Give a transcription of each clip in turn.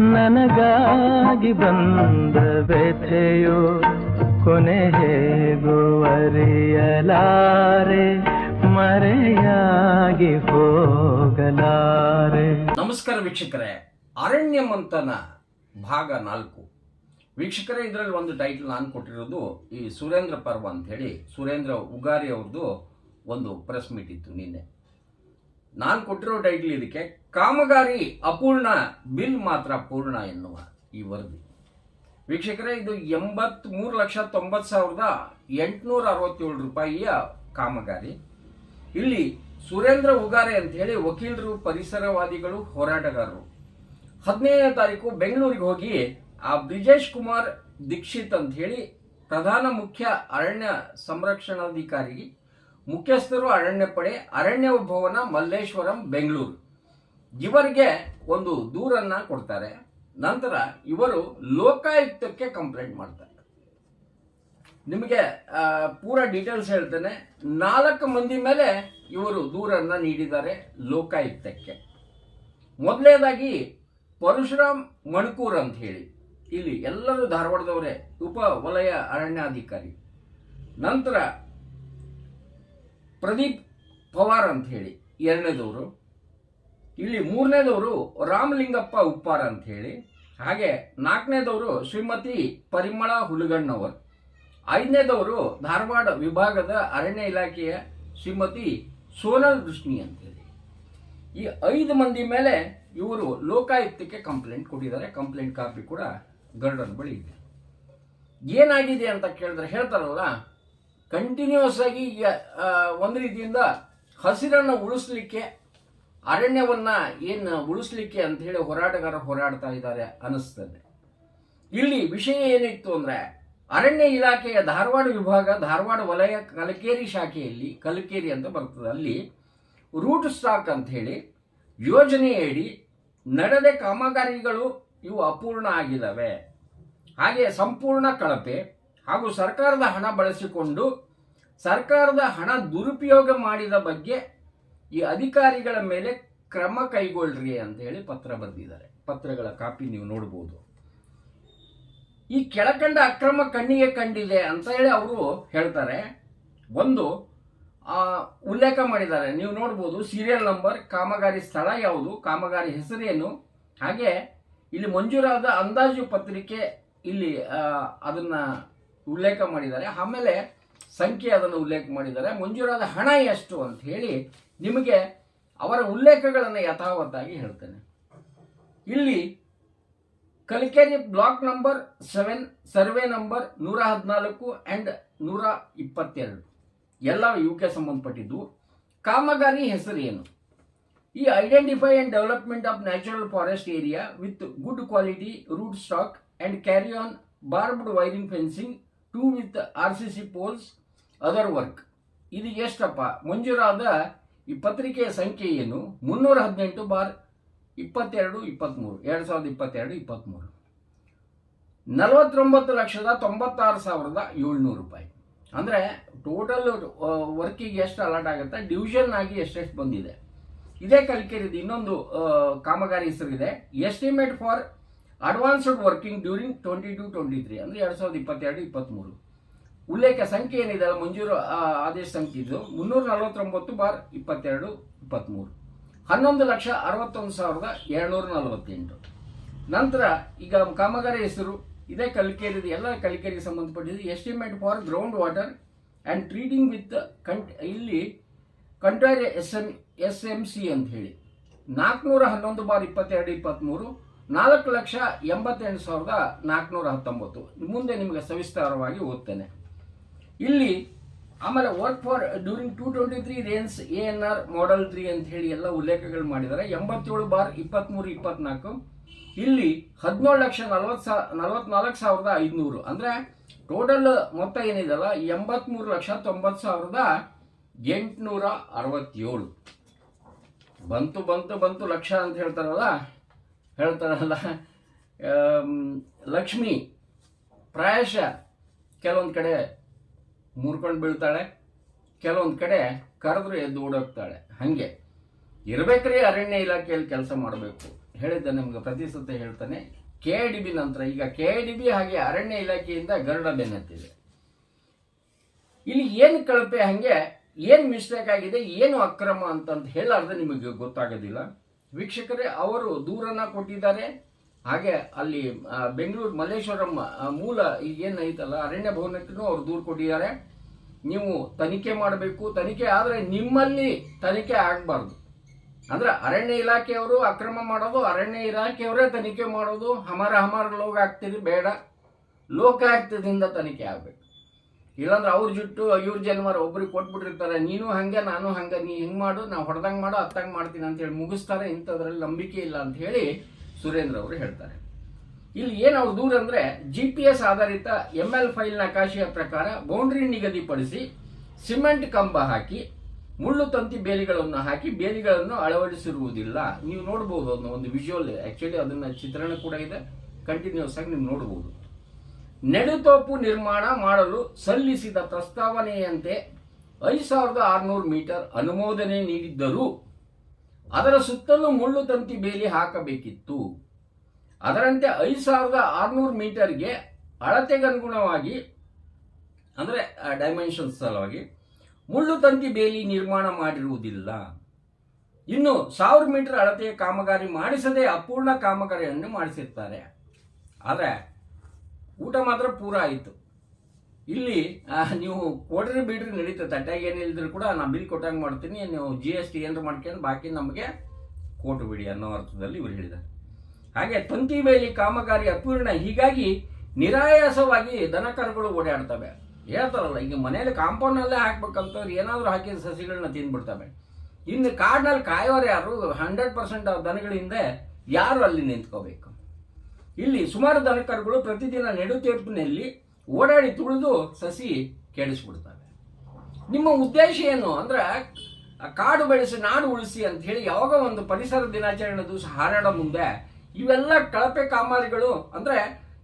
ನನಗಾಗಿ ಬಂದ ವ್ಯಥೆಯು ಕೊನೆ ಹೇಗೂ ಅರಿಯಲಾರೆ ಮರೆಯಾಗಿ ಹೋಗಲಾರೆ. ನಮಸ್ಕಾರ ವೀಕ್ಷಕರೇ. ಅರಣ್ಯ ಮಂಥನ ಭಾಗ ನಾಲ್ಕು. ವೀಕ್ಷಕರೇ, ಇದರಲ್ಲಿ ಒಂದು ಟೈಟಲ್ ನಾನು ಕೊಟ್ಟಿರೋದು ಈ ಸುರೇಂದ್ರ ಪರ್ವ ಅಂತ ಹೇಳಿ ಸುರೇಂದ್ರ ಉಗಾರಿ ಅವ್ರದ್ದು ಒಂದು ಪ್ರೆಸ್ ಮೀಟ್ ಇತ್ತು ನಿನ್ನೆ. ನಾನು ಕೊಟ್ಟಿರೋ ಟೈಟಲ್ ಇದಕ್ಕೆ ಕಾಮಗಾರಿ ಅಪೂರ್ಣ, ಬಿಲ್ ಮಾತ್ರ ಪೂರ್ಣ ಎನ್ನುವ ಈ ವರದಿ. ವೀಕ್ಷಕರೇ, ಇದು ಎಂಬತ್ ಮೂರು ಲಕ್ಷ ತೊಂಬತ್ತು ಸಾವಿರದ ಎಂಟುನೂರ ಅರವತ್ತೇಳು ರೂಪಾಯಿಯ ಕಾಮಗಾರಿ. ಇಲ್ಲಿ ಸುರೇಂದ್ರ ಉಗಾರೆ ಅಂತ ಹೇಳಿ ವಕೀಲರು, ಪರಿಸರವಾದಿಗಳು, ಹೋರಾಟಗಾರರು. ಹದಿನೈದನೇ ತಾರೀಕು ಬೆಂಗಳೂರಿಗೆ ಹೋಗಿ ಆ ಬ್ರಿಜೇಶ್ ಕುಮಾರ್ ದೀಕ್ಷಿತ್ ಅಂತ ಹೇಳಿ ಪ್ರಧಾನ ಮುಖ್ಯ ಅರಣ್ಯ ಸಂರಕ್ಷಣಾಧಿಕಾರಿ ಮುಖ್ಯಸ್ಥರು ಅರಣ್ಯ ಪಡೆ, ಅರಣ್ಯ ಭವನ ಮಲ್ಲೇಶ್ವರಂ, ಬೆಂಗಳೂರು. ಇವರಿಗೆ ಒಂದು ದೂರನ್ನ ಕೊಡ್ತಾರೆ. ನಂತರ ಇವರು ಲೋಕಾಯುಕ್ತಕ್ಕೆ ಕಂಪ್ಲೇಂಟ್ ಮಾಡ್ತಾರೆ. ನಿಮಗೆ ಪೂರ ಡೀಟೇಲ್ಸ್ ಹೇಳ್ತೇನೆ. ನಾಲ್ಕು ಮಂದಿ ಮೇಲೆ ಇವರು ದೂರನ್ನ ನೀಡಿದ್ದಾರೆ ಲೋಕಾಯುಕ್ತಕ್ಕೆ. ಮೊದಲನೇದಾಗಿ ಪರಶುರಾಮ್ ಮಣಕೂರ್ ಅಂತ ಹೇಳಿ. ಇಲ್ಲಿ ಎಲ್ಲರೂ ಧಾರವಾಡದವರೇ, ಉಪ ವಲಯ ಅರಣ್ಯಾಧಿಕಾರಿ. ನಂತರ ಪ್ರದೀಪ್ ಪವಾರ್ ಅಂತ ಹೇಳಿ, ಎರಡನೇದವರು. ಇಲ್ಲಿ ಮೂರನೇದವರು ರಾಮಲಿಂಗಪ್ಪ ಉಪ್ಪಾರ ಅಂತ ಹೇಳಿ. ಹಾಗೆ ನಾಲ್ಕನೇದವರು ಶ್ರೀಮತಿ ಪರಿಮಳ ಹುಲಗಣ್ಣವರು. ಐದನೇದವರು ಧಾರವಾಡ ವಿಭಾಗದ ಅರಣ್ಯ ಇಲಾಖೆಯ ಶ್ರೀಮತಿ ಸೋನಲ್ ದೃಷ್ಣಿ ಅಂತೇಳಿ ಈ ಐದು ಮಂದಿ ಮೇಲೆ ಇವರು ಲೋಕಾಯುಕ್ತಕ್ಕೆ ಕಂಪ್ಲೇಂಟ್ ಕೊಟ್ಟಿದ್ದಾರೆ. ಕಂಪ್ಲೇಂಟ್ ಕಾಪಿ ಕೂಡ ಗರ್ಡನ್ ಬಳಿ ಇದೆ. ಏನಾಗಿದೆ ಅಂತ ಕೇಳಿದ್ರೆ ಹೇಳ್ತಾರಲ್ಲ ಕಂಟಿನ್ಯೂಸ್ ಆಗಿ ಒಂದು ರೀತಿಯಿಂದ ಹಸಿರನ್ನು ಉಳಿಸ್ಲಿಕ್ಕೆ, ಅರಣ್ಯವನ್ನ ಏನು ಉಳಿಸ್ಲಿಕ್ಕೆ ಅಂತ ಹೇಳಿ ಹೋರಾಟಗಾರ ಹೋರಾಡ್ತಾ ಇದ್ದಾರೆ ಅನಿಸ್ತದೆ ಇಲ್ಲಿ ವಿಷಯ ಏನಿತ್ತು ಅಂದ್ರೆ, ಅರಣ್ಯ ಇಲಾಖೆಯ ಧಾರವಾಡ ವಿಭಾಗ, ಧಾರವಾಡ ವಲಯ, ಕಲಕೇರಿ ಶಾಖೆಯಲ್ಲಿ, ಕಲಕೇರಿ ಅಂತ ಬರ್ತದೆ. ಅಲ್ಲಿ ರೂಟ್ ಸ್ಟಾಕ್ ಅಂತ ಹೇಳಿ ಯೋಜನೆಯಡಿ ನಡೆದ ಕಾಮಗಾರಿಗಳು ಇವು ಅಪೂರ್ಣ ಆಗಿದ್ದಾವೆ. ಹಾಗೆ ಸಂಪೂರ್ಣ ಕಳಪೆ. ಹಾಗೂ ಸರ್ಕಾರದ ಹಣ ಬಳಸಿಕೊಂಡು ಸರ್ಕಾರದ ಹಣ ದುರುಪಯೋಗ ಮಾಡಿದ ಬಗ್ಗೆ ಈ ಅಧಿಕಾರಿಗಳ ಮೇಲೆ ಕ್ರಮ ಕೈಗೊಳ್ಳ್ರಿ ಅಂತ ಹೇಳಿ ಪತ್ರ ಬರೆದಿದ್ದಾರೆ. ಪತ್ರಗಳ ಕಾಪಿ ನೀವು ನೋಡ್ಬೋದು. ಈ ಕೆಳಕಂಡ ಅಕ್ರಮ ಕಣ್ಣಿಗೆ ಕಂಡಿದೆ ಅಂತ ಹೇಳಿ ಅವರು ಹೇಳ್ತಾರೆ. ಒಂದು ಉಲ್ಲೇಖ ಮಾಡಿದ್ದಾರೆ. ನೀವು ನೋಡ್ಬೋದು ಸೀರಿಯಲ್ ನಂಬರ್ ಕಾಮಗಾರಿ ಸ್ಥಳ ಯಾವುದು, ಕಾಮಗಾರಿ ಹೆಸರೇನು, ಹಾಗೆ ಇಲ್ಲಿ ಮಂಜೂರಾದ ಅಂದಾಜು ಪತ್ರಿಕೆ ಇಲ್ಲಿ ಅದನ್ನ ಉಲ್ಲೇಖ ಮಾಡಿದ್ದಾರೆ. ಆಮೇಲೆ ಸಂಖ್ಯೆ ಅದನ್ನು ಉಲ್ಲೇಖ ಮಾಡಿದ್ದಾರೆ. ಮಂಜೂರಾದ ಹಣ ಎಷ್ಟು ಅಂತ ಹೇಳಿ ನಿಮಗೆ ಅವರ ಉಲ್ಲೇಖಗಳನ್ನು ಯಥಾವತ್ತಾಗಿ ಹೇಳ್ತೇನೆ. ಇಲ್ಲಿ Kalikeri block number seven, survey number ನೂರ ಹದಿನಾಲ್ಕು ಆ್ಯಂಡ್ ನೂರ ಇಪ್ಪತ್ತೆರಡು. ಎಲ್ಲ ಇವಕ್ಕೆ ಸಂಬಂಧಪಟ್ಟಿದ್ದು. ಕಾಮಗಾರಿ ಹೆಸರು ಏನು? ಈ identify and development of natural forest area with good quality root stock and carry on barbed wiring fencing to with R C C poles other work ಇದು ಎಷ್ಟಪ್ಪ? ಮಂಜೂರಾದ ಈ ಪತ್ರಿಕೆಯ ಸಂಖ್ಯೆ ಏನು? ಮುನ್ನೂರ ಹದಿನೆಂಟು ಬಾರ್ ಇಪ್ಪತ್ತೆರಡು ಇಪ್ಪತ್ತ್ಮೂರು ಎರಡು ಸಾವಿರದ ಇಪ್ಪತ್ತೆರಡು ಇಪ್ಪತ್ತ್ಮೂರು ನಲವತ್ತೊಂಬತ್ತು ಲಕ್ಷದ ತೊಂಬತ್ತಾರು ಸಾವಿರದ ಏಳ್ನೂರು ರೂಪಾಯಿ. ಅಂದರೆ ಟೋಟಲ್ ವರ್ಕಿಗೆ ಎಷ್ಟು ಅಲಾಟ್ ಆಗುತ್ತೆ? ಡಿವಿಷನ್ ಆಗಿ ಎಷ್ಟೆಷ್ಟು ಬಂದಿದೆ? ಇದೇ ಕಲಿಕೆರಿದು ಇನ್ನೊಂದು ಕಾಮಗಾರಿ ಹೆಸರಿದೆ. Estimate for advanced working during twenty two twenty three ಅಂದರೆ ಎರಡು ಸಾವಿರದ ಇಪ್ಪತ್ತೆರಡು ಇಪ್ಪತ್ತ್ಮೂರು ಉಲ್ಲೇಖ ಸಂಖ್ಯೆ ಏನಿದೆ? ಅಲ್ಲ, ಮಂಜೂರು ಆದೇಶ ಸಂಖ್ಯೆ ಇದು. ಮುನ್ನೂರ ನಲವತ್ತೊಂಬತ್ತು ಬಾರ್ ಇಪ್ಪತ್ತೆರಡು ಇಪ್ಪತ್ತ್ಮೂರು ಹನ್ನೊಂದು ಲಕ್ಷ ಅರವತ್ತೊಂದು ಸಾವಿರದ ಏಳ್ನೂರ ನಲವತ್ತೆಂಟು. ನಂತರ ಈಗ ಕಾಮಗಾರಿ ಹೆಸರು. ಇದೇ ಕಲಿಕೇರಿದು, ಎಲ್ಲ ಕಲಿಕೇರಿಗೆ ಸಂಬಂಧಪಟ್ಟಿದ್ದು estimate for ground water and treating with contour ಇಲ್ಲಿ contour S M S M C ಅಂತ ಹೇಳಿ. ನಾಲ್ಕುನೂರ ಹನ್ನೊಂದು ಬಾರ್ ಇಪ್ಪತ್ತೆರಡು ಇಪ್ಪತ್ತ್ಮೂರು ನಾಲ್ಕು ಲಕ್ಷ ಎಂಬತ್ತೆಂಟು ಸಾವಿರದ ನಾಲ್ಕುನೂರ ಹತ್ತೊಂಬತ್ತು. ಮುಂದೆ ನಿಮಗೆ ಸವಿಸ್ತಾರವಾಗಿ ಓದ್ತೇನೆ. ಇಲ್ಲಿ ಆಮೇಲೆ work for during two twenty three rains A N R model three ಅಂತ ಹೇಳಿ ಎಲ್ಲ ಉಲ್ಲೇಖಗಳು ಮಾಡಿದ್ದಾರೆ. ಎಂಬತ್ತೇಳು ಬಾರ್ ಇಪ್ಪತ್ತ್ಮೂರು ಇಪ್ಪತ್ನಾಲ್ಕು. ಇಲ್ಲಿ ಹದಿನೇಳು ಲಕ್ಷ ನಲವತ್ತು ಸಾ, ನಲವತ್ನಾಲ್ಕು ಸಾವಿರದ ಐದುನೂರು. ಅಂದರೆ ಟೋಟಲ್ ಮೊತ್ತ ಏನಿದೆಲ್ಲ ಎಂಬತ್ತ್ಮೂರು ಲಕ್ಷ ತೊಂಬತ್ತು ಸಾವಿರದ ಎಂಟುನೂರ ಅರವತ್ತೇಳು. ಬಂತು ಬಂತು ಬಂತು ಲಕ್ಷ ಅಂತ ಹೇಳ್ತಾರಲ್ಲ? ಹೇಳ್ತಾರಲ್ಲ ಲಕ್ಷ್ಮಿ, ಪ್ರಾಯಶ ಕೆಲವೊಂದು ಕಡೆ ಮುರ್ಕೊಂಡು ಬೀಳ್ತಾಳೆ, ಕೆಲವೊಂದು ಕಡೆ ಕರೆದ್ರು ಎದ್ದು ಓಡೋಗ್ತಾಳೆ. ಹಾಗೆ. ಇರಬೇಕ್ರಿ ಅರಣ್ಯ ಇಲಾಖೆಯಲ್ಲಿ ಕೆಲಸ ಮಾಡಬೇಕು. ಹೇಳಿದ್ದ ನಿಮ್ಗೆ, ಪ್ರತಿ ಸುದ್ದಿ ಹೇಳ್ತಾನೆ. ಕೆ ಡಿ ಬಿ ನಂತರ, ಈಗ ಕೆ ಡಿ ಬಿ ಹಾಗೆ ಅರಣ್ಯ ಇಲಾಖೆಯಿಂದ ಗರುಡ ಬೆನ್ನತ್ತಿದೆ. ಇಲ್ಲಿ ಏನು ಕಳಪೆ, ಹಂಗೆ ಏನು ಮಿಸ್ಟೇಕ್ ಆಗಿದೆ, ಏನು ಅಕ್ರಮ ಅಂತಂತ ಹೇಳಾರ್ದೆ ನಿಮಗೆ ಗೊತ್ತಾಗೋದಿಲ್ಲ. ವೀಕ್ಷಕರೇ, ಅವರು ದೂರನ್ನ ಕೊಟ್ಟಿದ್ದಾರೆ. ಹಾಗೆ ಅಲ್ಲಿ ಬೆಂಗಳೂರು ಮಲ್ಲೇಶ್ವರಂ ಮೂಲ ಏನೈತಲ್ಲ ಅರಣ್ಯ ಭವನಕ್ಕೂ ಅವರು ದೂರು ಕೊಟ್ಟಿದ್ದಾರೆ. ನೀವು ತನಿಖೆ ಮಾಡಬೇಕು. ತನಿಖೆ ಆದರೆ ನಿಮ್ಮಲ್ಲಿ ತನಿಖೆ ಆಗಬಾರ್ದು. ಅಂದ್ರೆ ಅರಣ್ಯ ಇಲಾಖೆಯವರು ಅಕ್ರಮ ಮಾಡೋದು, ಅರಣ್ಯ ಇಲಾಖೆಯವರೇ ತನಿಖೆ ಮಾಡೋದು. ಹಮಾರ ಹಮಾರ ಲೋಕ ಆಗ್ತೀರಿ ಬೇಡ. ಲೋಕಾಯುಕ್ತದಿಂದ ತನಿಖೆ ಆಗಬೇಕು. ಇಲ್ಲಾಂದ್ರೆ ಅವ್ರ ಜುಟ್ಟು, ಇವ್ರ ಜನ್ಮಾರ ಒಬ್ರಿಗೆ ಕೊಟ್ಬಿಟ್ಟಿರ್ತಾರೆ. ನೀನು ಹಂಗೆ, ನಾನು ಹಂಗೆ, ನೀ ಹಿಂಗೆ ಮಾಡು, ನಾವು ಹೊಡೆದಂಗೆ ಮಾಡು ಅತ್ತಂಗೆ ಮಾಡ್ತೀನಿ ಅಂತ ಹೇಳಿ ಮುಗಿಸ್ತಾರೆ. ಇಂಥದ್ರಲ್ಲಿ ನಂಬಿಕೆ ಇಲ್ಲ ಅಂತ ಹೇಳಿ ಸುರೇಂದ್ರ ಅವರು ಹೇಳ್ತಾರೆ. ಇಲ್ಲಿ ಏನು ಅವ್ರ ದೂರ ಅಂದ್ರೆ ಜಿ ಪಿ ಎಸ್ ಆಧಾರಿತ ಎಂ ಎಲ್ ಫೈಲ್ ನಕಾಶೆಯ ಪ್ರಕಾರ ಬೌಂಡ್ರಿ ನಿಗದಿಪಡಿಸಿ ಸಿಮೆಂಟ್ ಕಂಬ ಹಾಕಿ, ಮುಳ್ಳು ತಂತಿ ಬೇಲಿಗಳನ್ನು ಹಾಕಿ ಬೇಲಿಗಳನ್ನು ಅಳವಡಿಸಿರುವುದಿಲ್ಲ. ನೀವು ನೋಡ್ಬೋದು ಅದನ್ನ ಒಂದು ವಿಜುವಲ್ ಆ್ಯಕ್ಚುಲಿ ಅದನ್ನ ಚಿತ್ರಣ ಕೂಡ ಇದೆ. ಕಂಟಿನ್ಯೂಸ್ ಆಗಿ ನೀವು ನೋಡ್ಬೋದು. ನೆಡುತೋಪು ನಿರ್ಮಾಣ ಮಾಡಲು ಸಲ್ಲಿಸಿದ ಪ್ರಸ್ತಾವನೆಯಂತೆ ಐದು ಸಾವಿರದ ಆರುನೂರು ಮೀಟರ್ ಅನುಮೋದನೆ ನೀಡಿದ್ದರೂ ಅದರ ಸುತ್ತಲೂ ಮುಳ್ಳು ತಂತಿ ಬೇಲಿ ಹಾಕಬೇಕಿತ್ತು. ಅದರಂತೆ ಐದು ಸಾವಿರದ ಆರುನೂರು ಮೀಟರ್ಗೆ ಅಳತೆಗನುಗುಣವಾಗಿ, ಅಂದರೆ ಡೈಮೆನ್ಷನ್ಸ್ ಸಲುವಾಗಿ ಮುಳ್ಳು ತಂತಿ ಬೇಲಿ ನಿರ್ಮಾಣ ಮಾಡಿರುವುದಿಲ್ಲ. ಇನ್ನು ಸಾವಿರ ಮೀಟರ್ ಅಳತೆಯ ಕಾಮಗಾರಿ ಮಾಡಿಸದೆ ಅಪೂರ್ಣ ಕಾಮಗಾರಿಯನ್ನು ಮಾಡಿಸಿರ್ತಾರೆ. ಆದರೆ ಊಟ ಮಾತ್ರ ಪೂರ ಆಯಿತು. ಇಲ್ಲಿ ನೀವು ಕೊಡ್ರಿ ಬಿಡ್ರಿ ನಡೀತದೆ ತಟ್ಟಾಗ ಏನಿಲ್ಲದ್ರು ಕೂಡ ನಾನು ಬಿಲ್ ಕೊಟ್ಟಂಗೆ ಮಾಡ್ತೀನಿ, ನೀವು ಜಿ ಎಸ್ ಟಿ ಏನಾರು ಮಾಡ್ಕೊಂಡು ಬಾಕಿ ನಮಗೆ ಕೊಟ್ಟು ಬಿಡಿ ಅನ್ನೋ ಅರ್ಥದಲ್ಲಿ ಇವರು ಹೇಳಿದ್ದಾರೆ ಹಾಗೆ ತಂತಿ ಬೇಲಿ ಕಾಮಗಾರಿ ಅಪೂರ್ಣ. ಹೀಗಾಗಿ ನಿರಾಯಾಸವಾಗಿ ದನಕರುಗಳು ಓಡಾಡ್ತವೆ. ಹೇಳ್ತಾರಲ್ಲ, ಈಗ ಮನೇಲಿ ಕಾಂಪೌಂಡ್ನಲ್ಲೇ ಹಾಕ್ಬೇಕಂತವ್ರು ಏನಾದರೂ ಹಾಕಿದ ಸಸಿಗಳನ್ನ ತಿಂದ್ಬಿಡ್ತವೆ ಇನ್ನು ಕಾಡಿನಲ್ಲಿ ಕಾಯೋರು ಯಾರು? ಹಂಡ್ರೆಡ್ ಪರ್ಸೆಂಟ್ ದನಗಳಿಂದ ಯಾರು ಅಲ್ಲಿ ನಿಂತ್ಕೋಬೇಕು? ಇಲ್ಲಿ ಸುಮಾರು ದನಕರುಗಳು ಪ್ರತಿದಿನ ನೆಡುತೇಪಿನಲ್ಲಿ ಓಡಾಡಿ ತುಳಿದು ಸಸಿ ಕೆಡಿಸ್ಬಿಡ್ತವೆ ನಿಮ್ಮ ಉದ್ದೇಶ ಏನು? ಅಂದ್ರೆ ಕಾಡು ಬೆಳೆಸಿ, ನಾಡು ಉಳಿಸಿ ಅಂತ ಹೇಳಿ ಯಾವಾಗ ಒಂದು ಪರಿಸರ ದಿನಾಚರಣೆ ದಿವಸ ಹಾರಾಡೋ ಮುಂದೆ ಇವೆಲ್ಲ ಕಳಪೆ ಕಾಮಗಾರಿಗಳು, ಅಂದ್ರೆ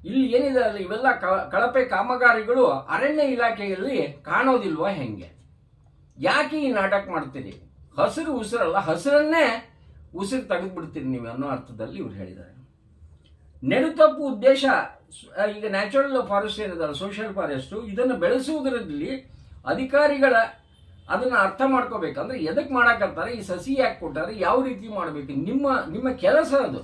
ಇಲ್ಲಿ ಏನಿದೆ ಅಲ್ಲ ಇವೆಲ್ಲ ಕಳಪೆ ಕಾಮಗಾರಿಗಳು ಅರಣ್ಯ ಇಲಾಖೆಯಲ್ಲಿ ಕಾಣೋದಿಲ್ವಾ ಹೆಂಗೆ? ಯಾಕೆ ಈ ನಾಟಕ ಮಾಡ್ತೀರಿ? ಹಸಿರು ಉಸಿರಲ್ಲ, ಹಸಿರನ್ನೇ ಉಸಿರು ತೆಗೆದ್ಬಿಡ್ತೀರಿ ನೀವು ಅನ್ನೋ ಅರ್ಥದಲ್ಲಿ ಇವ್ರು ಹೇಳಿದ್ದಾರೆ. ನೆಡುತಪ್ಪು ಉದ್ದೇಶ ಈಗ ನ್ಯಾಚುರಲ್ ಫಾರೆಸ್ಟ್ ಏನಿದಲ್ಲ ಸೋಷಿಯಲ್ ಫಾರೆಸ್ಟು ಇದನ್ನು ಬೆಳೆಸುವುದರಲ್ಲಿ ಅಧಿಕಾರಿಗಳ ಅದನ್ನು ಅರ್ಥ ಮಾಡ್ಕೋಬೇಕು. ಎದಕ್ಕೆ ಮಾಡಕತ್ತಾರೆ? ಈ ಸಸಿ ಯಾಕೆ ಕೊಟ್ಟಾರೆ? ಯಾವ ರೀತಿ ಮಾಡಬೇಕು? ನಿಮ್ಮ ನಿಮ್ಮ ಕೆಲಸ ಅದು.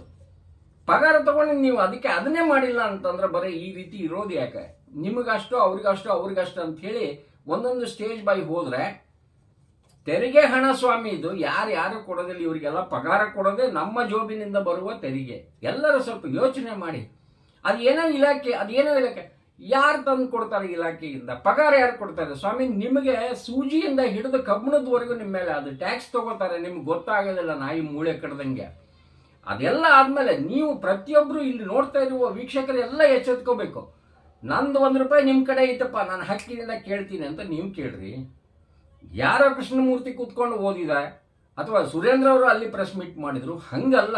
ಪಗಾರ ತಗೊಂಡು ನೀವು ಅದಕ್ಕೆ ಅದನ್ನೇ ಮಾಡಿಲ್ಲ ಅಂತಂದ್ರೆ ಬರೀ ಈ ರೀತಿ ಇರೋದು ಯಾಕೆ? ನಿಮಗಷ್ಟು, ಅವ್ರಿಗಷ್ಟು ಅವ್ರಿಗಷ್ಟು ಅಂತ ಹೇಳಿ ಒಂದೊಂದು ಸ್ಟೇಜ್ ಬೈ ಹೋದ್ರೆ ತೆರಿಗೆ ಹಣ ಸ್ವಾಮಿ ಇದು. ಯಾರು ಯಾರು ಕೊಡೋದಿಲ್ಲ, ಇವರಿಗೆಲ್ಲ ಪಗಾರ ಕೊಡೋದೇ ನಮ್ಮ ಜೋಬಿನಿಂದ ಬರುವ ತೆರಿಗೆ. ಎಲ್ಲರೂ ಸ್ವಲ್ಪ ಯೋಚನೆ ಮಾಡಿ. ಅದು ಏನೋ ಇಲಾಖೆ ಅದೇನೋ ಇಲಾಖೆ. ಯಾರು ತಂದು ಕೊಡ್ತಾರೆ ಇಲಾಖೆಯಿಂದ? ಪಗಾರ ಯಾರು ಕೊಡ್ತಾರೆ? ಸ್ವಾಮಿ, ನಿಮಗೆ ಸೂಜಿಯಿಂದ ಹಿಡಿದು ಕಬ್ಬಣದವರೆಗೂ ನಿಮ್ಮ ಮೇಲೆ ಅದು ಟ್ಯಾಕ್ಸ್ ತಗೋತಾರೆ. ನಿಮ್ಗೆ ಗೊತ್ತಾಗೋದಿಲ್ಲ ನಾಯಿ ಮೂಳೆ ಕಡ್ದಂಗೆ. ಅದೆಲ್ಲ ಆದಮೇಲೆ ನೀವು ಪ್ರತಿಯೊಬ್ಬರು ಇಲ್ಲಿ ನೋಡ್ತಾ ಇರುವ ವೀಕ್ಷಕರು ಎಲ್ಲ ಎಚ್ಚೆತ್ಕೋಬೇಕು. ನಂದು ಒಂದು ರೂಪಾಯಿ ನಿಮ್ಮ ಕಡೆ ಐತಪ್ಪ, ನಾನು ಹಕ್ಕಿನಿಂದ ಕೇಳ್ತೀನಿ ಅಂತ ನೀವು ಕೇಳ್ರಿ. ಯಾರೋ ಕೃಷ್ಣಮೂರ್ತಿ ಕೂತ್ಕೊಂಡು ಓದಿದ ಅಥವಾ ಸುರೇಂದ್ರ ಅವರು ಅಲ್ಲಿ ಪ್ರೆಸ್ ಮೀಟ್ ಮಾಡಿದ್ರು, ಹಂಗಲ್ಲ.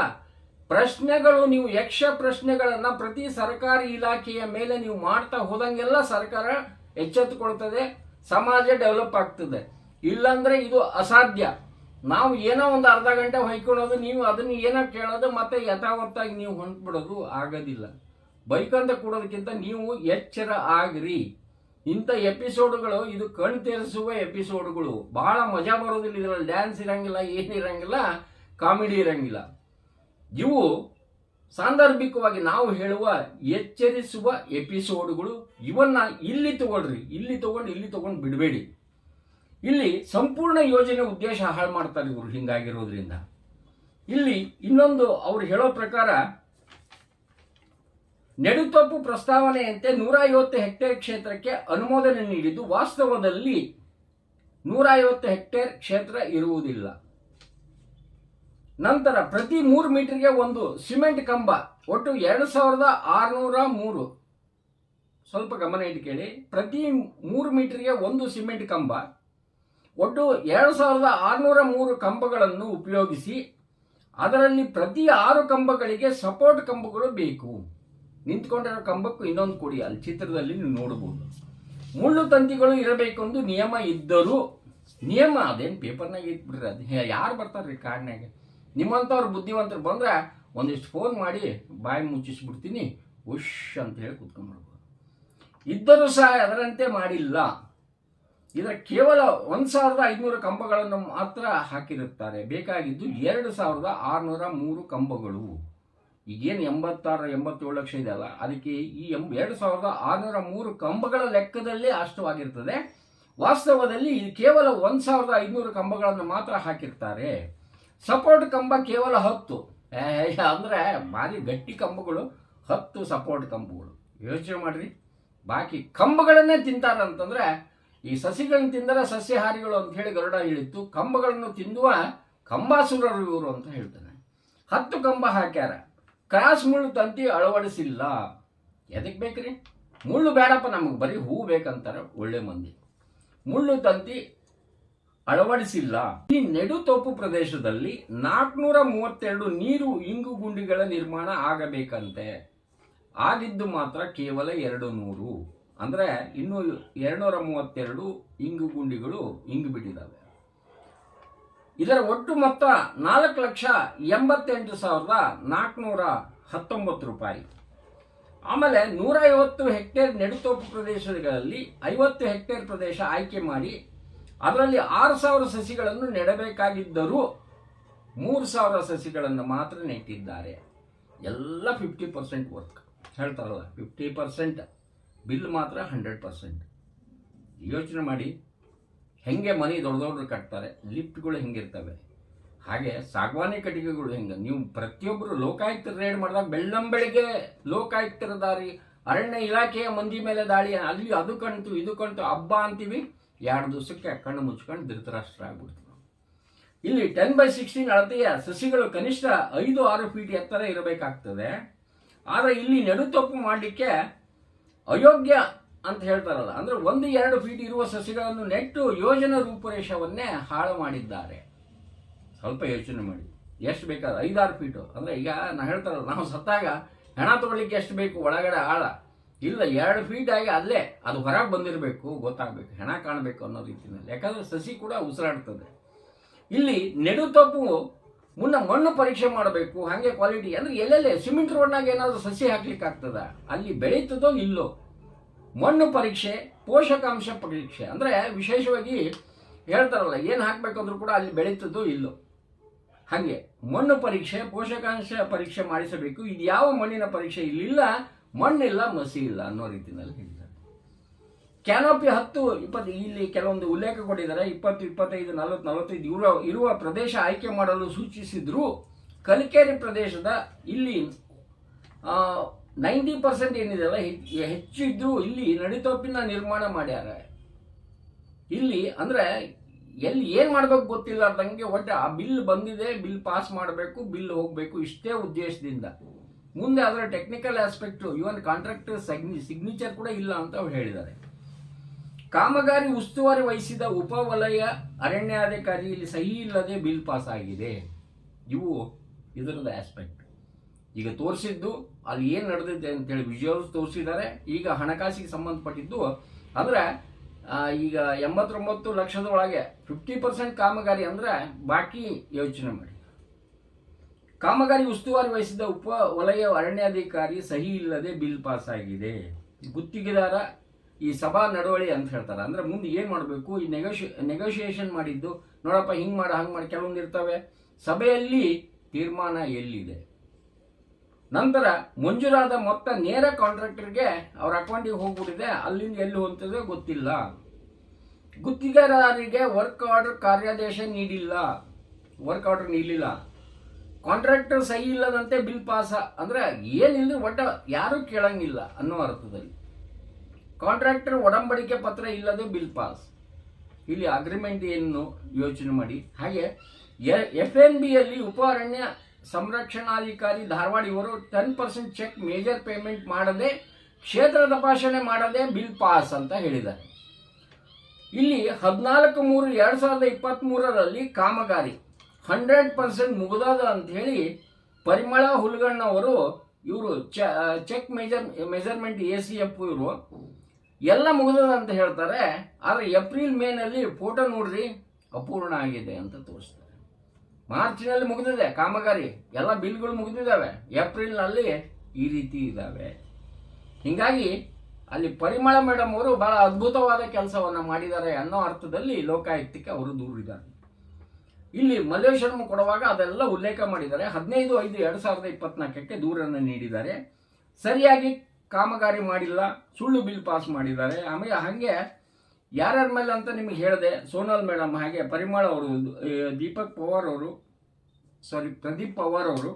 ಪ್ರಶ್ನೆಗಳು ನೀವು ಯಕ್ಷ ಪ್ರಶ್ನೆಗಳನ್ನು ಪ್ರತಿ ಸರ್ಕಾರಿ ಇಲಾಖೆಯ ಮೇಲೆ ನೀವು ಮಾಡ್ತಾ ಹೋದಂಗೆಲ್ಲ ಸರ್ಕಾರ ಎಚ್ಚೆತ್ತುಕೊಳ್ತದೆ, ಸಮಾಜ ಡೆವಲಪ್ ಆಗ್ತದೆ. ಇಲ್ಲಾಂದ್ರೆ ಇದು ಅಸಾಧ್ಯ. ನಾವು ಏನೋ ಒಂದು ಅರ್ಧ ಗಂಟೆ ಹೊಯ್ಕೊಳ್ಳೋದು ನೀವು ಅದನ್ನ ಏನೋ ಕೇಳೋದು ಮತ್ತೆ ಯಥಾವತ್ತಾಗಿ ನೀವು ಹೊಂಟ್ಬಿಡೋದು ಆಗೋದಿಲ್ಲ. ಬೈಕಂತ ಕೊಡೋದಕ್ಕಿಂತ ನೀವು ಎಚ್ಚರ ಆಗ್ರಿ. ಇಂಥ ಎಪಿಸೋಡ್ಗಳು, ಇದು ಕಣ್ ತೆರೆಸುವ ಎಪಿಸೋಡ್ಗಳು. ಬಹಳ ಮಜಾ ಬರೋದಿಲ್ಲ, ಇದರಲ್ಲಿ ಡ್ಯಾನ್ಸ್ ಇರಂಗಿಲ್ಲ ಏನಿರಂಗಿಲ್ಲ ಕಾಮಿಡಿ ಇರಂಗಿಲ್ಲ. ಇವು ಸಾಂದರ್ಭಿಕವಾಗಿ ನಾವು ಹೇಳುವ, ಎಚ್ಚರಿಸುವ ಎಪಿಸೋಡ್ಗಳು. ಇವನ್ನ ಇಲ್ಲಿ ತಗೊಳ್ರಿ, ಇಲ್ಲಿ ತಗೊಂಡು ಇಲ್ಲಿ ತಗೊಂಡು ಬಿಡಬೇಡಿ. ಇಲ್ಲಿ ಸಂಪೂರ್ಣ ಯೋಜನೆ ಉದ್ದೇಶ ಹಾಳು ಮಾಡ್ತಾರೆ ಇವರು, ಹಿಂಗಾಗಿರೋದ್ರಿಂದ. ಇಲ್ಲಿ ಇನ್ನೊಂದು ಅವ್ರು ಹೇಳೋ ಪ್ರಕಾರ ನೆಡುತಪ್ಪು ಪ್ರಸ್ತಾವನೆಯಂತೆ ನೂರ ಐವತ್ತು ಹೆಕ್ಟೇರ್ ಕ್ಷೇತ್ರಕ್ಕೆ ಅನುಮೋದನೆ ನೀಡಿದ್ದು ವಾಸ್ತವದಲ್ಲಿ ನೂರ ಐವತ್ತು ಹೆಕ್ಟೇರ್ ಕ್ಷೇತ್ರ ಇರುವುದಿಲ್ಲ. ನಂತರ ಪ್ರತಿ ಮೂರು ಮೀಟರ್ಗೆ ಒಂದು ಸಿಮೆಂಟ್ ಕಂಬ, ಒಟ್ಟು ಎರಡು ಸಾವಿರದ ಆರುನೂರ ಮೂರು. ಸ್ವಲ್ಪ ಗಮನ ಇಟ್ಟು ಕೇಳಿ. ಪ್ರತಿ ಮೂರು ಮೀಟರ್ಗೆ ಒಂದು ಸಿಮೆಂಟ್ ಕಂಬ, ಒಟ್ಟು ಎರಡು ಸಾವಿರದ ಆರುನೂರ ಮೂರು ಕಂಬಗಳನ್ನು ಉಪಯೋಗಿಸಿ ಅದರಲ್ಲಿ ಪ್ರತಿ ಆರು ಕಂಬಗಳಿಗೆ ಸಪೋರ್ಟ್ ಕಂಬಗಳು ಬೇಕು. ನಿಂತ್ಕೊಂಡಿರೋ ಕಂಬಕ್ಕೂ ಇನ್ನೊಂದು ಕೊಡಿ, ಅಲ್ಲಿ ಚಿತ್ರದಲ್ಲಿ ನೀವು ನೋಡಬಹುದು. ಮುಳ್ಳು ತಂತಿಗಳು ಇರಬೇಕೆಂದು ನಿಯಮ ಇದ್ದರೂ, ನಿಯಮ ಅದೇನು ಪೇಪರ್ನಾಗ ಇಟ್ಬಿಡ್ರಿ, ಅದು ಯಾರು ಬರ್ತಾರ್ರಿ ಕಾಡಿನಾಗೆ ನಿಮ್ಮಂಥವ್ರು ಬುದ್ಧಿವಂತರು ಬಂದ್ರೆ ಒಂದಿಷ್ಟು ಫೋನ್ ಮಾಡಿ ಬಾಯಿ ಮುಚ್ಚಿಸ್ಬಿಡ್ತೀನಿ ಉಶ್ ಅಂತ ಹೇಳಿ ಕುತ್ಕೊಂಡ್ಬಿಡ್ಬೋದು. ಇದ್ದರೂ ಸಹ ಅದರಂತೆ ಮಾಡಿಲ್ಲ. ಇದರ ಕೇವಲ ಒಂದು ಸಾವಿರದ ಐದುನೂರು ಕಂಬಗಳನ್ನು ಮಾತ್ರ ಹಾಕಿರುತ್ತಾರೆ. ಬೇಕಾಗಿದ್ದು ಎರಡು ಸಾವಿರದ ಆರುನೂರ ಮೂರು ಕಂಬಗಳು. ಈಗೇನು ಎಂಬತ್ತಾರು ಎಂಬತ್ತೇಳು ಲಕ್ಷ ಇದೆಯಲ್ಲ ಅದಕ್ಕೆ ಈ ಎಂಬ ಎರಡು ಸಾವಿರದ ಆರುನೂರ ಮೂರು ಕಂಬಗಳ ಲೆಕ್ಕದಲ್ಲಿ ಅಷ್ಟು ಆಗಿರ್ತದೆ. ವಾಸ್ತವದಲ್ಲಿ ಇದು ಕೇವಲ ಒಂದು ಸಾವಿರದ ಐದುನೂರು ಕಂಬಗಳನ್ನು ಮಾತ್ರ ಹಾಕಿರ್ತಾರೆ. ಸಪೋರ್ಟ್ ಕಂಬ ಕೇವಲ ಹತ್ತು. ಅಂದ್ರೆ ಭಾರಿ ಗಟ್ಟಿ ಕಂಬಗಳು, ಹತ್ತು ಸಪೋರ್ಟ್ ಕಂಬಗಳು. ಯೋಚನೆ ಮಾಡಿರಿ. ಬಾಕಿ ಕಂಬಗಳನ್ನೇ ತಿಂತಾರಂತಂದ್ರೆ ಈ ಸಸಿಗಳನ್ನ ತಿಂದರೆ ಸಸ್ಯಹಾರಿಗಳು ಅಂತ ಹೇಳಿ ಗರುಡ ಹೇಳಿತ್ತು. ಕಂಬಗಳನ್ನು ತಿನ್ನುವ ಕಂಬಾಸುರರು ಇವರು ಅಂತ ಹೇಳ್ತಾನೆ. ಹತ್ತು ಕಂಬ ಹಾಕ್ಯಾರ. ಕ್ರಾಸ್ ಮುಳ್ಳು ತಂತಿ ಅಳವಡಿಸಿಲ್ಲ. ಎದಕ್ಕೆ ಬೇಕ್ರಿ? ಮುಳ್ಳು ಬೇಡಪ್ಪ ನಮಗೆ, ಬರೀ ಹೂ ಬೇಕಂತಾರೆ ಒಳ್ಳೆ ಮಂದಿ. ಮುಳ್ಳು ತಂತಿ ಅಳವಡಿಸಿಲ್ಲ. ಈ ನೆಡುತೋಪು ಪ್ರದೇಶದಲ್ಲಿ ನಾಲ್ಕುನೂರ ಮೂವತ್ತೆರಡು ನೀರು ಇಂಗು ಗುಂಡಿಗಳ ನಿರ್ಮಾಣ ಆಗಬೇಕಂತೆ. ಆಗಿದ್ದು ಮಾತ್ರ ಕೇವಲ ಎರಡು ನೂರು. ಅಂದ್ರೆ ಇನ್ನೂ ಎರಡ್ನೂರ ಮೂವತ್ತೆರಡು ಇಂಗು ಗುಂಡಿಗಳು ಇಂಗು ಬಿಟ್ಟಿದ್ದಾವೆ ಇದರ ಒಟ್ಟು ಮೊತ್ತ ನಾಲ್ಕು ಲಕ್ಷ ಎಂಬತ್ತೆಂಟು ಸಾವಿರದ ನಾಲ್ಕುನೂರ ಹತ್ತೊಂಬತ್ತು ರೂಪಾಯಿ. ಆಮೇಲೆ ನೂರ ಐವತ್ತು ಹೆಕ್ಟೇರ್ ನೆಡುತೋಪು ಪ್ರದೇಶಗಳಲ್ಲಿ ಐವತ್ತು ಹೆಕ್ಟೇರ್ ಪ್ರದೇಶ ಆಯ್ಕೆ ಮಾಡಿ ಅದರಲ್ಲಿ ಆರು ಸಾವಿರ ಸಸಿಗಳನ್ನು ನೆಡಬೇಕಾಗಿದ್ದರೂ ಮೂರು ಸಾವಿರ ಸಸಿಗಳನ್ನು ಮಾತ್ರ ನೆಟ್ಟಿದ್ದಾರೆ. ಎಲ್ಲ ಫಿಫ್ಟಿ ಪರ್ಸೆಂಟ್ ವರ್ಕ್ ಹೇಳ್ತಾರಲ್ಲ ಫಿಫ್ಟಿ ಪರ್ಸೆಂಟ್ ಬಿಲ್ ಮಾತ್ರ ಹಂಡ್ರೆಡ್ ಪರ್ಸೆಂಟ್ ಯೋಚನೆ ಮಾಡಿ. ಹೆಂಗೆ ಮನೆ ದೊಡ್ಡ ದೊಡ್ಡರು ಕಟ್ತಾರೆ, ಲಿಫ್ಟ್ಗಳು ಹೆಂಗಿರ್ತವೆ ಹಾಗೆ ಸಾಗವಾನಿ ಕಟ್ಟಿಗೆಗಳು ಹೆಂಗೆ? ನೀವು ಪ್ರತಿಯೊಬ್ಬರು ಲೋಕಾಯುಕ್ತ ರೇಡ್ ಮಾಡಿದಾಗ ಬೆಳ್ಳಂಬೆಳಿಗ್ಗೆ ಲೋಕಾಯುಕ್ತರ ದಾರಿ, ಅರಣ್ಯ ಇಲಾಖೆಯ ಮಂದಿ ಮೇಲೆ ದಾಳಿ, ಅಲ್ಲಿ ಅದು ಕಣ್ತು ಇದು ಕಣ್ತು ಹಬ್ಬ ಅಂತೀವಿ. ಎರಡು ದಿವಸಕ್ಕೆ ಕಣ್ಣು ಮುಚ್ಕೊಂಡು ಧೃತರಾಷ್ಟ್ರ ಆಗ್ಬಿಡ್ತೀವಿ ಇಲ್ಲಿ ಟೆನ್ ಬೈ ಸಿಕ್ಸ್ಟೀನ್ ಅಳತೆಯ ಸಸಿಗಳು ಕನಿಷ್ಠ ಐದು, ಆರು ಫೀಟ್ ಎತ್ತರ ಇರಬೇಕಾಗ್ತದೆ. ಆದರೆ ಇಲ್ಲಿ ನೆಡುತೊಪ್ಪು ಮಾಡಲಿಕ್ಕೆ ಅಯೋಗ್ಯ ಅಂತ ಹೇಳ್ತಾರಲ್ಲ. ಅಂದ್ರೆ ಒಂದು ಎರಡು ಫೀಟ್ ಇರುವ ಸಸಿಗಳನ್ನು ನೆಟ್ಟು ಯೋಜನಾ ರೂಪುರೇಷವನ್ನೇ ಹಾಳು ಮಾಡಿದ್ದಾರೆ. ಸ್ವಲ್ಪ ಯೋಚನೆ ಮಾಡಿ. ಎಷ್ಟು ಬೇಕಾದ ಐದಾರು ಫೀಟು ಅಂದ್ರೆ ಈಗ ನಾ ಹೇಳ್ತಾರಲ್ಲ, ನಾವು ಸತ್ತಾಗ ಹೆಣ ತಗೊಳ್ಳಿಕ್ಕೆ ಎಷ್ಟು ಬೇಕು, ಒಳಗಡೆ ಆಳ. ಇಲ್ಲ, ಎರಡು ಫೀಟ್ ಆಗಿ ಅಲ್ಲೇ, ಅದು ಹೊರಗೆ ಬಂದಿರಬೇಕು, ಗೊತ್ತಾಗಬೇಕು, ಹೆಣ ಕಾಣಬೇಕು ಅನ್ನೋ ರೀತಿಯಲ್ಲಿ ಯಾಕಂದ್ರೆ ಸಸಿ ಕೂಡ ಉಸಿರಾಡ್ತದೆ. ಇಲ್ಲಿ ನೆಡುತಪ್ಪು ಮುನ್ನ ಮಣ್ಣು ಪರೀಕ್ಷೆ ಮಾಡಬೇಕು, ಹಾಗೆ ಕ್ವಾಲಿಟಿ ಅಂದ್ರೆ ಎಲ್ಲೆಲ್ಲೇ, ಸಿಮೆಂಟ್ ರೋಡ್ನಾಗ ಏನಾದರೂ ಸಸಿ ಹಾಕ್ಲಿಕ್ಕೆ ಆಗ್ತದ ಅಲ್ಲಿ ಬೆಳೀತದೋ ಇಲ್ಲೋ? ಮಣ್ಣು ಪರೀಕ್ಷೆ, ಪೋಷಕಾಂಶ ಪರೀಕ್ಷೆ. ಅಂದರೆ ವಿಶೇಷವಾಗಿ ಹೇಳ್ತಾರಲ್ಲ, ಏನು ಹಾಕಬೇಕಂದ್ರೂ ಕೂಡ ಅಲ್ಲಿ ಬೆಳೀತದ್ದು ಇಲ್ಲೋ. ಹಾಗೆ, ಮಣ್ಣು ಪರೀಕ್ಷೆ, ಪೋಷಕಾಂಶ ಪರೀಕ್ಷೆ ಮಾಡಿಸಬೇಕು. ಇದು ಯಾವ ಮಣ್ಣಿನ ಪರೀಕ್ಷೆ ಇಲ್ಲಿಲ್ಲ, ಮಣ್ಣಿಲ್ಲ, ಮಸಿ ಇಲ್ಲ ಅನ್ನೋ ರೀತಿಯಲ್ಲಿ ಹೇಳ್ತಾರೆ ಕ್ಯಾನೋಪಿ ಹತ್ತು ಇಪ್ಪತ್ತು ಇಲ್ಲಿ ಕೆಲವೊಂದು ಉಲ್ಲೇಖ ಕೊಟ್ಟಿದ್ದಾರೆ. ಇಪ್ಪತ್ತು, ಇಪ್ಪತ್ತೈದು, ನಲವತ್ತು, ನಲವತ್ತೈದು ಇರುವ ಇರುವ ಪ್ರದೇಶ ಆಯ್ಕೆ ಮಾಡಲು ಸೂಚಿಸಿದ್ರು. ಕಲಿಕೇರಿ ಪ್ರದೇಶದ ಇಲ್ಲಿ ನೈಂಟಿ ಪರ್ಸೆಂಟ್ ಏನಿದೆಯಲ್ಲ ಹೆಚ್ಚಿದ್ದು ಇಲ್ಲಿ ನಡಿತೋಪಿನ ನಿರ್ಮಾಣ ಮಾಡ್ಯಾರ. ಇಲ್ಲಿ ಅಂದ್ರೆ ಎಲ್ಲಿ ಏನ್ ಮಾಡ್ಬೇಕು ಗೊತ್ತಿಲ್ಲಾರ್ದಂಗೆ ಒಟ್ಟು ಆ ಬಿಲ್ ಬಂದಿದೆ, ಬಿಲ್ ಪಾಸ್ ಮಾಡಬೇಕು, ಬಿಲ್ ಹೋಗಬೇಕು ಇಷ್ಟೇ ಉದ್ದೇಶದಿಂದ. ಮುಂದೆ ಅದರ technical aspect even contractor signature ಕೂಡ ಇಲ್ಲ ಅಂತ ಅವ್ರು ಹೇಳಿದ್ದಾರೆ. ಕಾಮಗಾರಿ ಉಸ್ತುವಾರಿ ವಹಿಸಿದ ಉಪವಲಯ ಅರಣ್ಯಾಧಿಕಾರಿ ಇಲ್ಲಿ ಸಹಿ ಇಲ್ಲದೆ ಬಿಲ್ ಪಾಸ್ ಆಗಿದೆ. ಇವು ಇದರದ ಆಸ್ಪೆಕ್ಟ್. ಈಗ ತೋರಿಸಿದ್ದು ಅಲ್ಲಿ ಏನು ನಡೆದಿದೆ ಅಂತೇಳಿ ವಿಜುವಲ್ಸ್ ತೋರಿಸಿದ್ದಾರೆ. ಈಗ ಹಣಕಾಸಿಗೆ ಸಂಬಂಧಪಟ್ಟಿದ್ದು ಅಂದ್ರೆ ಈಗ ಎಂಬತ್ತೊಂಬತ್ತು ಲಕ್ಷದ ಒಳಗೆ ಫಿಫ್ಟಿ ಪರ್ಸೆಂಟ್ ಕಾಮಗಾರಿ ಅಂದ್ರೆ ಬಾಕಿ ಯೋಚನೆ ಮಾಡಿ ಕಾಮಗಾರಿ ಉಸ್ತುವಾರಿ ವಹಿಸಿದ ಉಪ ವಲಯ ಅರಣ್ಯಾಧಿಕಾರಿ ಸಹಿ ಇಲ್ಲದೆ ಬಿಲ್ ಪಾಸ್ ಆಗಿದೆ. ಗುತ್ತಿಗೆದಾರ ಈ ಸಭಾ ನಡವಳಿ ಅಂತ ಹೇಳ್ತಾರೆ. ಅಂದ್ರೆ ಮುಂದೆ ಏನು ಮಾಡಬೇಕು? ಈ ನೆಗೋಶಿ ನೆಗೋಷಿಯೇಷನ್ ಮಾಡಿದ್ದು, ನೋಡಪ್ಪ ಹಿಂಗ್ ಮಾಡ, ಹಂಗೆ ಮಾಡಿ, ಕೆಲವೊಂದು ಇರ್ತವೆ. ಸಭೆಯಲ್ಲಿ ತೀರ್ಮಾನ ಎಲ್ಲಿದೆ? ನಂತರ ಮಂಜೂರಾದ ಮೊತ್ತ ನೇರ ಕಾಂಟ್ರಾಕ್ಟರ್ಗೆ ಅವ್ರ ಅಕೌಂಟಿಗೆ ಹೋಗ್ಬಿಟ್ಟಿದೆ. ಅಲ್ಲಿಂದ ಎಲ್ಲಿ ಹೋಗ್ತದೆ ಗೊತ್ತಿಲ್ಲ. ಗುತ್ತಿಗೆದಾರರಿಗೆ ವರ್ಕ್ ಆರ್ಡರ್ ಕಾರ್ಯಾದೇಶ ನೀಡಿಲ್ಲ. ವರ್ಕ್ ಆರ್ಡರ್ ನೀಡಲಿಲ್ಲ. ಕಾಂಟ್ರಾಕ್ಟರ್ ಸಹಿ ಇಲ್ಲದಂತೆ ಬಿಲ್ ಪಾಸ್ ಅಂದ್ರೆ ಏನಿಲ್ಲ ಒಟ್ಟ ಯಾರೂ ಕೇಳಂಗಿಲ್ಲ ಅನ್ನೋ ಅರ್ಥದಲ್ಲಿ. ಕಾಂಟ್ರಾಕ್ಟರ್ ಒಡಂಬಡಿಕೆ ಪತ್ರ ಇಲ್ಲದೆ ಬಿಲ್ ಪಾಸ್ ಇಲ್ಲಿ ಅಗ್ರಿಮೆಂಟ್ ಏನು ಯೋಚನೆ ಮಾಡಿ. ಹಾಗೆ ಎಫ್ ಎನ್ ಬಿಯಲ್ಲಿ ಉಪ ಅರಣ್ಯ ಸಂರಕ್ಷಣಾಧಿಕಾರಿ ಧಾರವಾಡ, ಇವರು ten percent check measure payment ಮಾಡದೆ ಕ್ಷೇತ್ರ ತಪಾಸಣೆ ಮಾಡದೆ ಬಿಲ್ ಪಾಸ್ ಅಂತ ಹೇಳಿದ್ದಾರೆ. ಇಲ್ಲಿ ಹದಿನಾಲ್ಕು ಮೂರು, ಎರಡು ಸಾವಿರದ ಇಪ್ಪತ್ತ್ ಮೂರರಲ್ಲಿ ಕಾಮಗಾರಿ ಹಂಡ್ರೆಡ್ ಪರ್ಸೆಂಟ್ ಮುಗಿದದ ಅಂತ ಹೇಳಿ ಪರಿಮಳ ಹುಲ್ಗಣ್ಣವರು, ಇವರು check measure measurement A C F ಇವರು, ಎಲ್ಲ ಮುಗಿದದ ಅಂತ ಹೇಳ್ತಾರೆ. ಆದರೆ ಏಪ್ರಿಲ್, ಮೇನಲ್ಲಿ ಫೋಟೋ ನೋಡ್ರಿ, ಅಪೂರ್ಣ ಆಗಿದೆ ಅಂತ ತೋರಿಸ್ತಾರೆ. ಮಾರ್ಚ್ನಲ್ಲಿ ಮುಗಿದಿದೆ, ಕಾಮಗಾರಿ. ಎಲ್ಲ ಬಿಲ್ಗಳು ಮುಗಿದಿದ್ದಾವೆ. ಏಪ್ರಿಲ್ನಲ್ಲಿ ಈ ರೀತಿ ಇದ್ದಾವೆ. ಹೀಗಾಗಿ ಅಲ್ಲಿ ಪರಿಮಳ ಮೇಡಮ್ ಅವರು ಬಹಳ ಅದ್ಭುತವಾದ ಕೆಲಸವನ್ನು ಮಾಡಿದ್ದಾರೆ ಅನ್ನೋ ಅರ್ಥದಲ್ಲಿ ಲೋಕಾಯುಕ್ತಕ್ಕೆ ಅವರು ದೂರಿದ್ದಾರೆ ಇಲ್ಲಿ ಮಲ್ಲೇಶ್ವರಂ ಕೊಡುವಾಗ ಅದೆಲ್ಲ ಉಲ್ಲೇಖ ಮಾಡಿದ್ದಾರೆ. ಹದಿನೈದು ಐದು ಎರಡು ಸಾವಿರದ ಇಪ್ಪತ್ನಾಲ್ಕಕ್ಕೆ ದೂರನ್ನು ನೀಡಿದ್ದಾರೆ. ಸರಿಯಾಗಿ ಕಾಮಗಾರಿ ಮಾಡಿಲ್ಲ, ಸುಳ್ಳು ಬಿಲ್ ಪಾಸ್ ಮಾಡಿದ್ದಾರೆ. ಆಮೇಲೆ ಹಾಗೆ ಯಾರ್ಯಾರ ಮೇಲೆ ಅಂತ ನಿಮಗೆ ಹೇಳಿದೆ, ಸೋನಲ್ ಮೇಡಮ್ ಹಾಗೆ ಪರಿಮಳ ಅವರು ದೀಪಕ್ ಪವಾರ್ ಅವರು ಸಾರಿ ಪ್ರದೀಪ್ ಪವಾರ್ ಅವರು,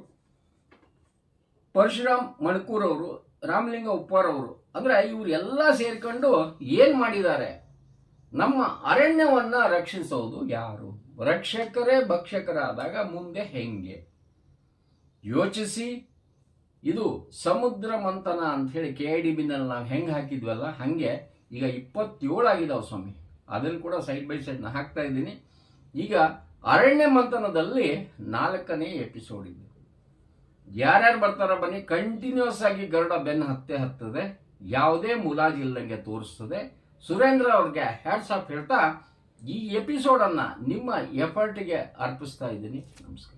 ಪರಶುರಾಮ್ ಮಣಕೂರ್ ಅವರು, ರಾಮಲಿಂಗ ಉಪ್ಪಾರ್ ಅವರು, ಅಂದರೆ ಇವರು ಎಲ್ಲ ಸೇರಿಕೊಂಡು ಏನು ಮಾಡಿದ್ದಾರೆ? ನಮ್ಮ ಅರಣ್ಯವನ್ನು ರಕ್ಷಿಸೋದು ಯಾರು? ರಕ್ಷಕರೇ ಭಕ್ಷಕರಾದಾಗ ಮುಂದೆ ಹೆಂಗೆ? ಯೋಚಿಸಿ. ಇದು ಸಮುದ್ರ ಮಂಥನ ಅಂತ ಹೇಳಿ ಕೆ ಐ ಡಿ ಬಿನಲ್ಲಿ ನಾವು ಹೆಂಗೆ ಹಾಕಿದ್ವಲ್ಲ, ಹಾಗೆ ಈಗ ಇಪ್ಪತ್ತೇಳು ಆಗಿದಾವೆ ಸ್ವಾಮಿ. ಅದನ್ನು ಕೂಡ ಸೈಡ್ ಬೈ ಸೈಡ್ ಹಾಕ್ತಾ ಇದ್ದೀನಿ. ಈಗ ಅರಣ್ಯ ಮಂಥನದಲ್ಲಿ ನಾಲ್ಕನೇ ಎಪಿಸೋಡ್ ಇದು. ಯಾರ್ಯಾರು ಬರ್ತಾರ ಬನ್ನಿ. ಕಂಟಿನ್ಯೂಸ್ ಆಗಿ ಗರುಡ ಬೆನ್ನು ಹತ್ತೆ ಹತ್ತದೆ. ಯಾವುದೇ ಮುಲಾಜಿಲ್ಲಂಗೆ ತೋರಿಸ್ತದೆ. ಸುರೇಂದ್ರ ಅವ್ರಿಗೆ ಹ್ಯಾಟ್ಸ್ ಆಫ್ ಹೇಳ್ತಾ ಈ ಎಪಿಸೋಡನ್ನು ನಿಮ್ಮ ಎಫರ್ಟ್ಗೆ ಅರ್ಪಿಸ್ತಾ ಇದ್ದೀನಿ. ನಮಸ್ಕಾರ.